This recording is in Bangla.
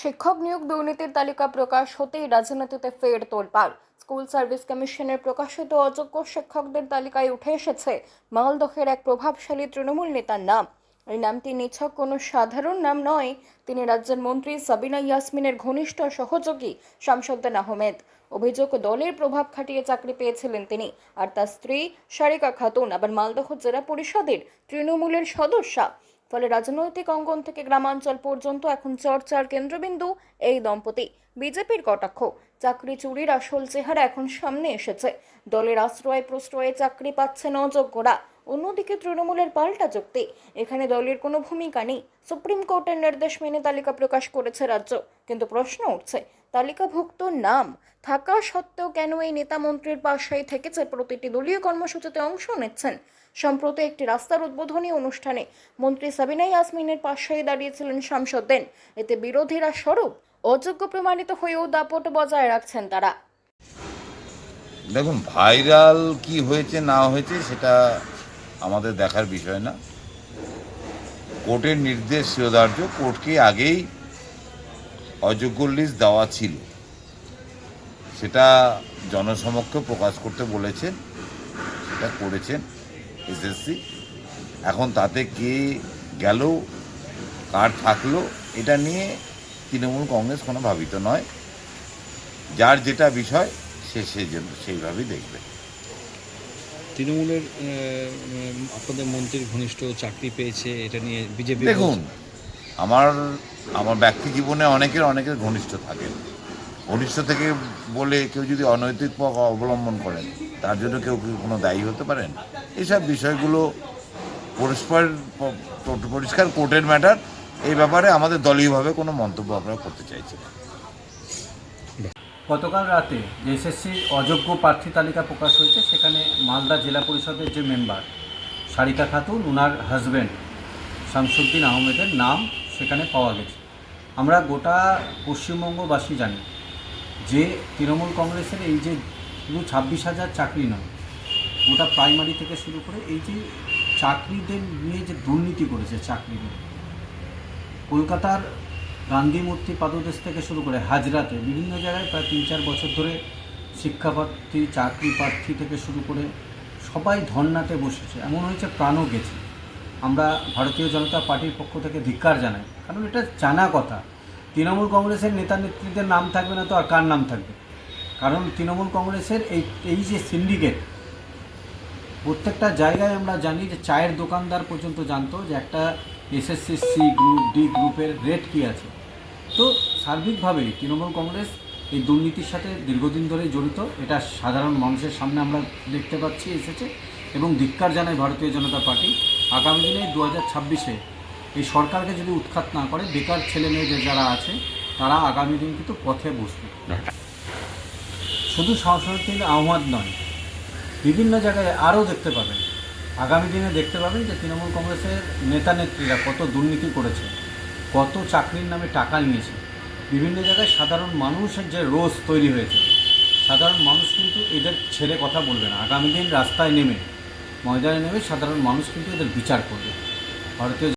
শিক্ষক নিয়োগ দুর্নীতির তালিকা প্রকাশ হতেই রাজনীতিতে ফের তোলপাড়। স্কুল সার্ভিস কমিশনের প্রকাশিত অযোগ্য শিক্ষকদের তালিকায় উঠে এসেছে মালদহের এক প্রভাবশালী তৃণমূল নেতার নাম। এই নামটি নিছক কোনো সাধারণ নাম নয়, তিনি রাজ্যের মন্ত্রী সাবিনা ইয়াসমিনের ঘনিষ্ঠ সহযোগী শামসুদ্দিন আহমেদ। অভিযোগ, দলের প্রভাব খাটিয়ে চাকরি পেয়েছিলেন তিনি আর তার স্ত্রী সারিকা খাতুন, আবার মালদহ জেলা পরিষদের তৃণমূলের সদস্যা। ফলে রাজনৈতিক অঙ্গন থেকে গ্রামাঞ্চল পর্যন্ত এখন চর্চার কেন্দ্রবিন্দু এই দম্পতি। বিজেপির কটাক্ষ, চাকরি চুরির আসল চেহারা এখন সামনে এসেছে। দলের আশ্রয় প্রশ্রয়ে চাকরি পাচ্ছে অযোগ্যরা অন্যদিকে তৃণমূলের পাল্টা যুক্তি। এখানে দলের কোনো ভূমিকা নেই। সুপ্রিম কোর্টের নির্দেশ মেনে তালিকা প্রকাশ করেছে রাজ্য। কিন্তু প্রশ্ন উঠছে, তালিকাভুক্ত নাম থাকা সত্ত্বেও কেন এই নেতা মন্ত্রীর পাশেই থেকেছে প্রতিটি দলীয় কর্মসূচিতে অংশ নিচ্ছেন? সম্প্রতি একটি রাস্তার উদ্বোধনী অনুষ্ঠানে মন্ত্রী সাবিনা ইয়াসমিনের পাশেই দাঁড়িয়েছিলেন শামসুদ্দিন এতে বিরোধীরা স্বরূপ, অযোগ্য প্রমাণিত হয়েও দাপট বজায় রাখছেন তারা। দেখুন, ভাইরাল কি হয়েছে, না হয়েছে, সেটা আমাদের দেখার বিষয় না। কোর্টের নির্দেশ শিরোধার্য কোর্টকে আগেই অযোগ্য লিস্ট দেওয়া ছিল। সেটা জনসমক্ষে প্রকাশ করতে বলেছেন, সেটা করেছেন এসএসসি এখন তাতে কে গেল, কার থাকল, এটা নিয়ে তৃণমূল কংগ্রেস কোনো ভাবিত নয়। যার যেটা বিষয়, সে সে যে- সেইভাবেই দেখবে। তৃণমূলের আপনাদের মন্ত্রীর ঘনিষ্ঠ চাকরি পেয়েছে, এটা নিয়ে বিজেপি দেখুন, আমার আমার ব্যক্তি জীবনে অনেকের অনেকের ঘনিষ্ঠ থাকে। ঘনিষ্ঠ থেকে বলে কেউ যদি অনৈতিক পথ অবলম্বন করেন, তার জন্য কেউ কি কোনো দায়ী হতে পারেন? এইসব বিষয়গুলো পরস্পর পরিষ্কার কোর্টের ম্যাটার। এই ব্যাপারে আমাদের দলীয়ভাবে কোনো মন্তব্য আমরা করতে চাইছি না। গতকাল রাতে এসএসসির অযোগ্য প্রার্থী তালিকা প্রকাশ হয়েছে, সেখানে মালদা জেলা পরিষদের যে মেম্বার সারিকা খাতুন ওনার হাজব্যান্ড শামসুদ্দিন আহমেদের নাম সেখানে পাওয়া গেছে। আমরা গোটা পশ্চিমবঙ্গবাসী জানি যে তৃণমূল কংগ্রেসের এই যে শুধু ছাব্বিশ হাজার চাকরি নয়, গোটা প্রাইমারি থেকে শুরু করে এই যে চাকরিদের নিয়ে যে দুর্নীতি করেছে চাকরি নিয়ে কলকাতার গান্ধী মূর্তি পাদদেশ থেকে শুরু করে হাজরাতে বিভিন্ন জায়গায় প্রায় তিন চার বছর ধরে শিক্ষাপ্রার্থী চাকরি প্রার্থী থেকে শুরু করে সবাই ধর্নাতে বসেছে। এমন হয়েছে প্রাণও গেছে। আমরা ভারতীয় জনতা পার্টির পক্ষ থেকে ধিক্কার জানাই। কারণ এটা জানা কথা। তৃণমূল কংগ্রেসের নেতা নেত্রীদের নাম থাকবে না তো আর কার নাম থাকবে? কারণ তৃণমূল কংগ্রেসের এই এই যে সিন্ডিকেট প্রত্যেকটা জায়গায় আমরা জানি যে চায়ের দোকানদার পর্যন্ত জানতো যে একটা এসএসসি সি গ্রুপ ডি গ্রুপের রেট কী আছে। তো সার্বিকভাবেই তৃণমূল কংগ্রেস এই দুর্নীতির সাথে দীর্ঘদিন ধরেই জড়িত। এটা সাধারণ মানুষের সামনে আমরা দেখতে পাচ্ছি এসেছে এবং ধিক্কার জানায় ভারতীয় জনতা পার্টি। আগামী দিনে দু হাজার ছাব্বিশে এই সরকারকে যদি উৎখাত না করে বেকার ছেলে মেয়েদের যারা আছে তারা আগামী দিন কিন্তু পথে বসবে। শুধু শামসুদ্দিন আহমদ নয় বিভিন্ন জায়গায় আরও দেখতে পাবেন। আগামী দিনে দেখতে পাবেন যে তৃণমূল কংগ্রেসের নেতা নেত্রীরা কত দুর্নীতি করেছে, কত চাকরির নামে টাকা নিয়েছে। বিভিন্ন জায়গায় সাধারণ মানুষের যে রোষ তৈরি হয়েছে, সাধারণ মানুষ কিন্তু এদের ছেড়ে কথা বলবে না। আগামী দিন রাস্তায় নেমে, ময়দানে নেমে সাধারণ মানুষ কিন্তু এদের বিচার করবে। ভারতীয়